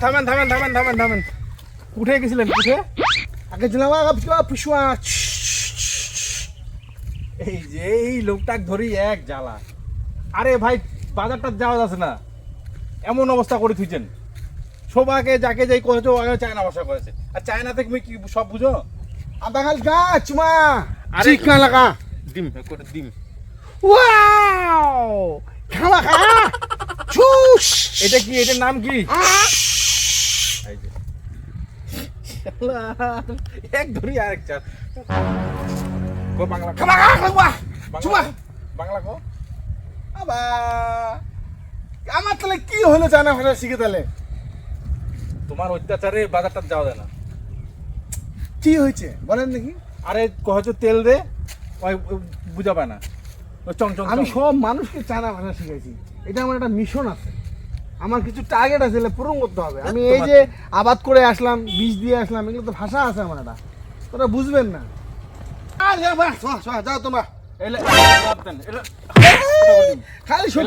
থামেন থামেন থামেন থামেন থামেন। উঠে গেছিলেন উঠে? আগে পুষুয়া এই যে এই লোকটাক ধরি এক জ্বালা। আরে ভাই বাজারটা যাওয়া যাচ্ছে না। এমন অবস্থা করে থুইছেন। সবাকে যাকে যাই করেছ আগে চায়না ভাষা করেছে। আর চায়নাতে তুমি কি সব বুঝো? আবাগাল গা চুমা। আরে- চিকনা লাগা। ডিম করে ডিম। ওয়াও খাওয়া খা চুস এটা কি এটার নাম কি? এক ধরি কো বাংলা কো। খাওয়া খা খাওয়া চুমা বাংলা কো। আবা। আমার তাহলে কি হলো জানা ভাষা শিখে তাহলে? তোমার অত্যাচারে বাজারটা যাওয়া যায় না। কি হয়েছে? বলেন দেখি। আরে কহছো তেল দে বুঝাবে না। আমি সব মানুষকে চায়না ভাষা শিখাইছি এটা আমার একটা মিশন আছে। আমার কিছু টার্গেট আছে এগুলো পূরণ করতে হবে। আমি এই যে আবাদ করে আসলাম বীজ দিয়ে আসলাম এগুলো তো ভাষা আছে আমার একটা। তোরা বুঝবেন না। যাও তোমরা। খালি সব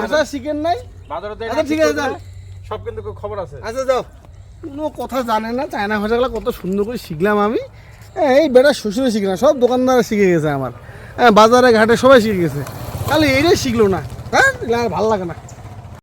ভাষা শিখেন নাই। আচ্ছা, ঠিক আছে, সব কিন্তু খবর আছে। আচ্ছা যাও। কোনো কথা জানে না চায়না ভাষাগুলো কত সুন্দর করে শিখলাম আমি। এই বেটা শ্বশুরে শিখলাম সব দোকানদারা শিখে গেছে আমার। বাজারে ঘাটে সবাই শিখে গেছে। তাহলে এটাই শিখলো না হ্যাঁ? আর ভালো লাগে না।